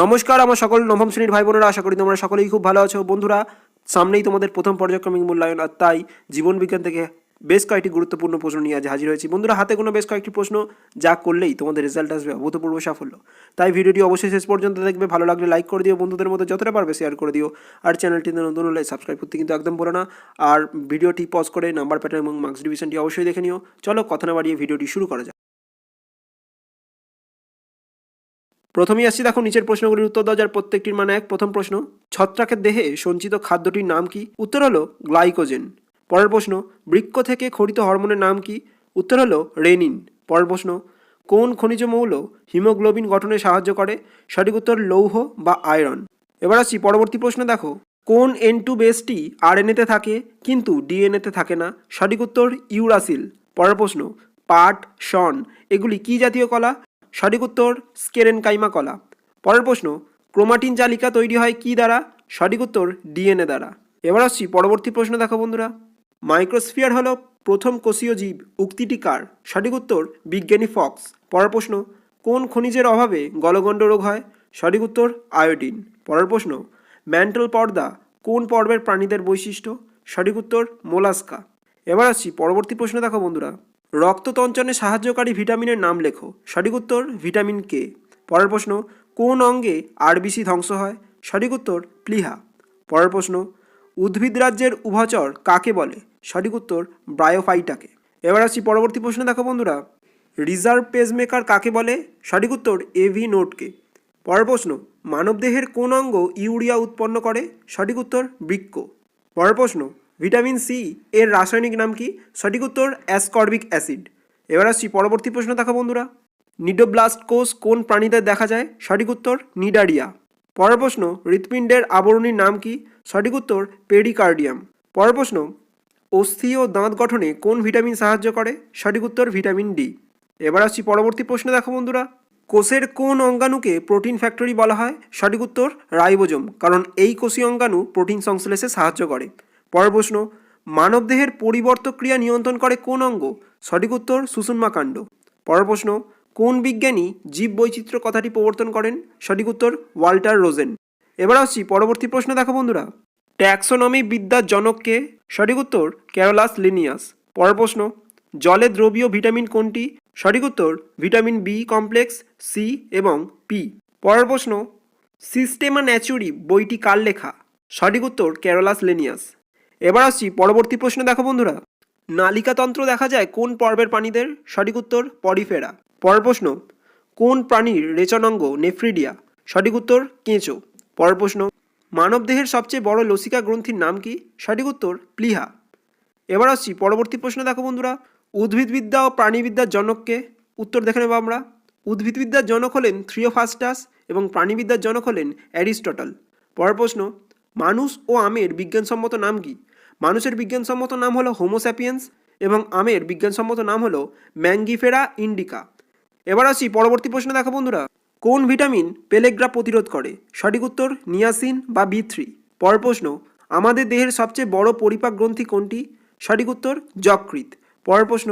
নমস্কার, আমার সকল নবম শ্রেণির ভাই বোনেরা আশা করি তোমরা সকলেই খুব ভালো আছো। বন্ধুরা, সামনেই তোমাদের প্রথম পর্যায়ক্রমিক মূল্যায়ন আর তাই জীবন বিজ্ঞান থেকে বেশ কয়েকটি গুরুত্বপূর্ণ প্রশ্ন নিয়ে আজ হাজির হয়েছি। বন্ধুরা, হাতে কোনো বেশ কয়েকটি প্রশ্ন যা করলেই তোমাদের রেজাল্ট আসবে অভূতপূর্ব সাফল্য। তাই ভিডিওটি অবশ্যই শেষ পর্যন্ত দেখবে, ভালো লাগলে লাইক করে দিও, বন্ধুদের মধ্যে যতটা পারবে শেয়ার করে দিও। আর চ্যানেলটিতে নতুন হলে সাবস্ক্রাইব করতে কিন্তু একদম বলো না। আর ভিডিওটি পজ করে নাম্বার প্যাটার্ন এবং মার্কস ডিভিশনটি অবশ্যই দেখে নিও। চলো কথা না বাড়িয়ে ভিডিওটি শুরু করা যাক। প্রথমেই আসছি দেখো নিচের প্রশ্নগুলির উত্তর দাও, যার প্রত্যেকটির মানে এক। প্রথম প্রশ্ন, ছত্রাকের দেহে সঞ্চিত খাদ্যটির নাম কি? উত্তর হলো গ্লাইকোজেন। পরের প্রশ্ন বৃক্ষ থেকে খরিত হরমোনের নাম কি? উত্তর হলো রেনিন। পরের প্রশ্ন, কোন খনিজ মৌল হিমোগ্লোবিন গঠনে সাহায্য করে? সঠিক উত্তর, লৌহ বা আয়রন। এবার আসছি পরবর্তী প্রশ্ন, দেখো, কোন এন টু বেসটি আরএনএতে থাকে, কিন্তু ডিএনএতে থাকে না? সঠিক উত্তর, ইউরাসিল। পরের প্রশ্ন, পাট, শন, এগুলি কি জাতীয় কলা? সঠিক উত্তর স্কেরেন কাইমা কলা পরের প্রশ্ন, ক্রোমাটিন জালিকা তৈরি হয় কি দ্বারা? সঠিক উত্তর ডিএনএ দ্বারা। এবার আসছি পরবর্তী প্রশ্ন দেখো বন্ধুরা। মাইক্রোস্ফিয়ার হলো প্রথম কোষীয় জীব, উক্তিটি কার? সঠিক উত্তর বিজ্ঞানী ফক্স। পরের প্রশ্ন, কোন খনিজের অভাবে গলগণ্ড রোগ হয়? সঠিক উত্তর আয়োডিন। পরের প্রশ্ন ম্যান্টল পর্দা কোন পর্বের প্রাণীদের বৈশিষ্ট্য? সঠিক উত্তর মোলাস্কা। এবার আসছি পরবর্তী প্রশ্ন দেখো বন্ধুরা। রক্ততঞ্চনে সাহায্যকারী ভিটামিনের নাম লেখো। সঠিক উত্তর ভিটামিন কে। পরের প্রশ্ন, কোন অঙ্গে আরবিসি ধ্বংস হয়? সঠিক উত্তর, প্লিহা। পরের প্রশ্ন, উদ্ভিদ রাজ্যের উভচর কাকে বলে? সঠিক উত্তর, ব্রায়োফাইটাকে। এবার আসছি পরবর্তী প্রশ্ন দেখো বন্ধুরা। রিজার্ভ পেজমেকার কাকে বলে? সঠিক উত্তর এভি নোটকে। পরের প্রশ্ন, মানবদেহের কোন অঙ্গ ইউরিয়া উৎপন্ন করে? সঠিক উত্তর, বৃক্ক। পরের প্রশ্ন ভিটামিন সি এর রাসায়নিক নাম কি? সঠিক উত্তর, অ্যাসকর্বিক অ্যাসিড। এবার আসছি পরবর্তী প্রশ্ন, দেখো বন্ধুরা। নিডোব্লাস্ট কোষ কোন প্রাণীতে দেখা যায়? সঠিক উত্তর, নিডারিয়া। পরের প্রশ্ন, হৃৎপিণ্ডের আবরণীর নাম কি? সঠিক উত্তর, পেরিকার্ডিয়াম। পরের প্রশ্ন, অস্থি ও দাঁত গঠনে কোন ভিটামিন সাহায্য করে? সঠিক উত্তর, ভিটামিন ডি। এবার আসছি পরবর্তী প্রশ্ন, দেখো বন্ধুরা। কোষের কোন অঙ্গাণুকে প্রোটিন ফ্যাক্টরি বলা হয়? সঠিক উত্তর, রাইবোজোম। কারণ এই কোষী অঙ্গাণু প্রোটিন সংশ্লেষে সাহায্য করে। পরের প্রশ্ন মানবদেহের পরিবর্তক ক্রিয়া নিয়ন্ত্রণ করে কোন অঙ্গ? সঠিক উত্তর সুষুম্মা কাণ্ড। পরের প্রশ্ন, কোন বিজ্ঞানী জীব বৈচিত্র্য কথাটি প্রবর্তন করেন? সঠিক উত্তর, ওয়াল্টার রোজেন। এবার আসছি পরবর্তী প্রশ্ন দেখো বন্ধুরা। ট্যাক্সোনমি বিদ্যার জনককে সঠিক উত্তর, ক্যারোলাস লিনিয়াস। পরের প্রশ্ন, জলে দ্রবীয় ভিটামিন কোনটি? সঠিক উত্তর, ভিটামিন বি কমপ্লেক্স, সি এবং পি। পরের প্রশ্ন, সিস্টেমা ন্যাচুরি বইটি কার লেখা? সঠিক উত্তর, ক্যারোলাস লেনিয়াস। এবার আসছি পরবর্তী প্রশ্ন দেখো বন্ধুরা। নালিকাতন্ত্র দেখা যায় কোন পর্বের প্রাণীদের? সঠিক উত্তর, পরিফেরা। পরের প্রশ্ন, কোন প্রাণীর রেচনাঙ্গ নেফ্রিডিয়া? সঠিক উত্তর, কেঁচো। পরের প্রশ্ন মানবদেহের সবচেয়ে বড় লসিকা গ্রন্থির নাম কি? সঠিক উত্তর, প্লিহা। এবার আসছি পরবর্তী প্রশ্ন দেখো বন্ধুরা, উদ্ভিদবিদ্যা ও প্রাণীবিদ্যার জনককে উত্তর দেখে নেব আমরা। উদ্ভিদবিদ্যার জনক হলেন থ্রিওফাস্টাস এবং প্রাণীবিদ্যার জনক হলেন অ্যারিস্টটল। পরের প্রশ্ন মানুষ ও আমের বিজ্ঞানসম্মত নাম কি? মানুষের বিজ্ঞানসম্মত নাম হলো হোমোস্যাপিয়েন্স এবং আমের বিজ্ঞানসম্মত নাম হলো ম্যাঙ্গিফেরা ইন্ডিকা এবার আসি পরবর্তী প্রশ্ন দেখো বন্ধুরা। কোন ভিটামিন পেলেগ্রা প্রতিরোধ করে? সঠিক উত্তর, নিয়াসিন বা বি থ্রি পর প্রশ্ন, আমাদের দেহের সবচেয়ে বড় পরিপাক গ্রন্থি কোনটি? সঠিক উত্তর যকৃত পরের প্রশ্ন,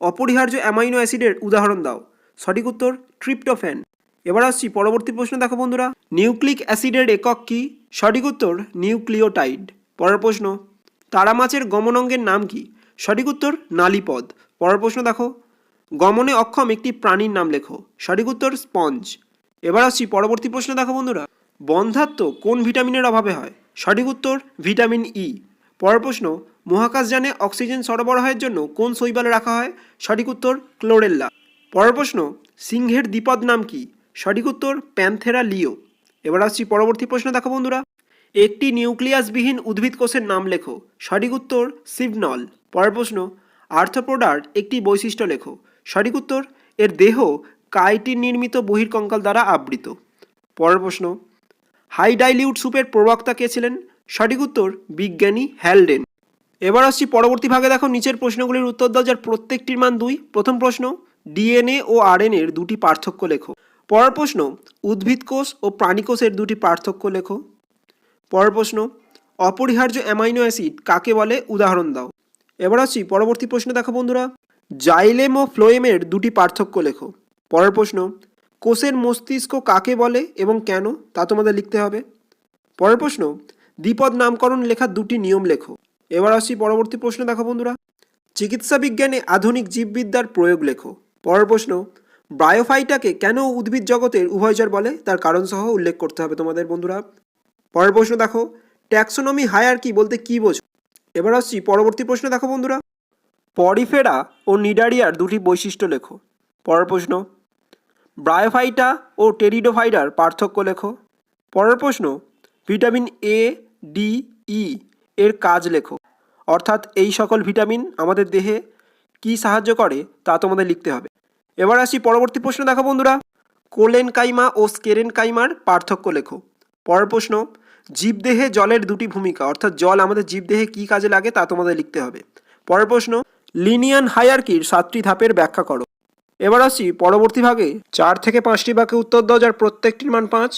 অপরিহার্য অ্যামাইনো অ্যাসিডের উদাহরণ দাও। সঠিক উত্তর, ট্রিপ্টোফ্যান। এবার আসছি পরবর্তী প্রশ্ন দেখো বন্ধুরা। নিউক্লিক অ্যাসিডের একক কি? সঠিক উত্তর, নিউক্লিওটাইড। পরের প্রশ্ন, তারা মাছের গমনঙ্গের নাম কি? সঠিক উত্তর, নালিপদ। পরের প্রশ্ন দেখো, গমনে অক্ষম একটি প্রাণীর নাম লেখো। সঠিক উত্তর, স্পঞ্জ। এবার আসছি পরবর্তী প্রশ্ন দেখো বন্ধুরা। বন্ধাত্ম কোন ভিটামিনের অভাবে হয়? সঠিক উত্তর, ভিটামিন ই পরের প্রশ্ন মহাকাশযানে অক্সিজেন সরবরাহের জন্য কোন শৈবালে রাখা হয়? সঠিক উত্তর, ক্লোরেল্লা। পরের প্রশ্ন, সিংহের দ্বিপদ নাম কি? সঠিক উত্তর প্যান্থেরা লিও। এবার আসছি পরবর্তী প্রশ্ন দেখো বন্ধুরা। একটি নিউক্লিয়াসবিহীন উদ্ভিদ কোষের নাম লেখো। সঠিক উত্তর সিভনল পরের প্রশ্ন, আর্থ্রোপোডার একটি বৈশিষ্ট্য লেখো। সঠিক উত্তর, এর দেহ কাইটিন নির্মিত বহির্কঙ্কাল দ্বারা আবৃত। পরের প্রশ্ন হাই ডাইলিউট সুপের প্রবক্তা কে ছিলেন? সঠিক উত্তর, বিজ্ঞানী হ্যালডেন। এবার আসছি পরবর্তী ভাগে দেখো নিচের প্রশ্নগুলির উত্তর দাও, যার প্রত্যেকটির মান দুই। প্রথম প্রশ্ন, ডিএনএ ও আরএনএর দুটি পার্থক্য লেখো। পরের প্রশ্ন, উদ্ভিদ কোষ ও প্রাণী কোষের দুটি পার্থক্য লেখো। পরের প্রশ্ন, অপরিহার্য অ্যামাইনো অ্যাসিড কাকে বলে? উদাহরণ দাও। এবার আসছি পরবর্তী প্রশ্ন দেখো বন্ধুরা। জাইলেম ও ফ্লোয়েমের দুটি পার্থক্য লেখো। পরের প্রশ্ন, কোষের মস্তিষ্ক কাকে বলে এবং কেন? তা তোমাদের লিখতে হবে। পরের প্রশ্ন, দ্বিপদ নামকরণ লেখার দুটি নিয়ম লেখো। এবার আসছি পরবর্তী প্রশ্ন দেখো বন্ধুরা। চিকিৎসা বিজ্ঞানে আধুনিক জীববিদ্যার প্রয়োগ লেখো। পরের প্রশ্ন ব্রায়োফাইটাকে কেন উদ্ভিদ জগতের উভয়চর বলে? তার কারণ সহ উল্লেখ করতে হবে তোমাদের বন্ধুরা। পরের প্রশ্ন দেখো, ট্যাক্সোনমি হায়ার কি বলতে কি বোঝো? এবার আসছি পরবর্তী প্রশ্ন দেখো বন্ধুরা। পরিফেরা ও নিডারিয়ার দুটি বৈশিষ্ট্য লেখো। পরের প্রশ্ন, ব্রায়োফাইটা ও টেরিডোফাইটার পার্থক্য লেখো। পরের প্রশ্ন, ভিটামিন এ ডি ই এর কাজ লেখো। অর্থাৎ এই সকল ভিটামিন আমাদের দেহে কি সাহায্য করে তা তোমাদের লিখতে হবে। এবার আসি পরবর্তী প্রশ্ন দেখো বন্ধুরা। কোলেন কাইমা ও স্কেরেন কাইমার পার্থক্য লেখো। পরের প্রশ্ন, জীবদেহে জলের দুটি ভূমিকা, অর্থাৎ জল আমাদের জীবদেহে কী কাজে লাগে তা তোমাদের লিখতে হবে। পরের প্রশ্ন, লিনিয়ান হায়ারকির সাতটি ধাপের ব্যাখ্যা করো। এবার আসি পরবর্তী ভাগে, চার থেকে পাঁচটি বাক্যে উত্তর দাও যার প্রত্যেকটির মান পাঁচ।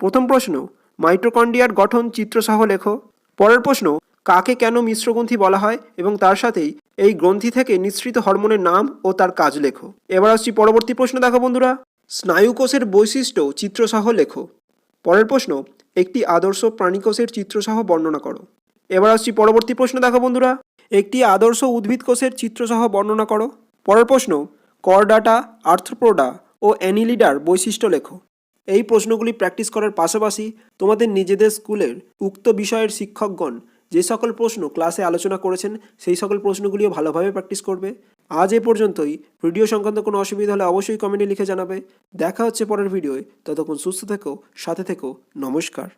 প্রথম প্রশ্ন, মাইটোকন্ড্রিয়ার গঠন চিত্রসহ লেখো। পরের প্রশ্ন, কাকে কেন মিশ্র গ্রন্থি বলা হয় এবং তার সাথেই এই গ্রন্থি থেকে নিঃসৃত হরমোনের নাম ও তার কাজ লেখো। এবার আসছি পরবর্তী প্রশ্ন দেখো বন্ধুরা। স্নায়ুকোষের বৈশিষ্ট্য চিত্রসহ লেখো। পরের প্রশ্ন, একটি আদর্শ প্রাণীকোষের চিত্রসহ বর্ণনা করো। এবার আসছি পরবর্তী প্রশ্ন দেখো বন্ধুরা। একটি আদর্শ উদ্ভিদ কোষের চিত্রসহ বর্ণনা করো। পরের প্রশ্ন, করডাটা, আর্থ্রোপোডা ও অ্যানিলিডার বৈশিষ্ট্য লেখো। এই প্রশ্নগুলি প্র্যাকটিস করার পাশাপাশি তোমাদের নিজেদের স্কুলের উক্ত বিষয়ের শিক্ষকগণ যে সকল প্রশ্ন ক্লাসে আলোচনা করেছেন, সেই সকল প্রশ্নগুলিও ভালোভাবে প্র্যাকটিস করবে। আজ এ পর্যন্তই। ভিডিও সংক্রান্ত কোনো অসুবিধা হলে অবশ্যই কমেন্টে লিখে জানাবে। দেখা হচ্ছে পরের ভিডিওয় ততক্ষণ সুস্থ থেকো, সাথে থেকো। নমস্কার।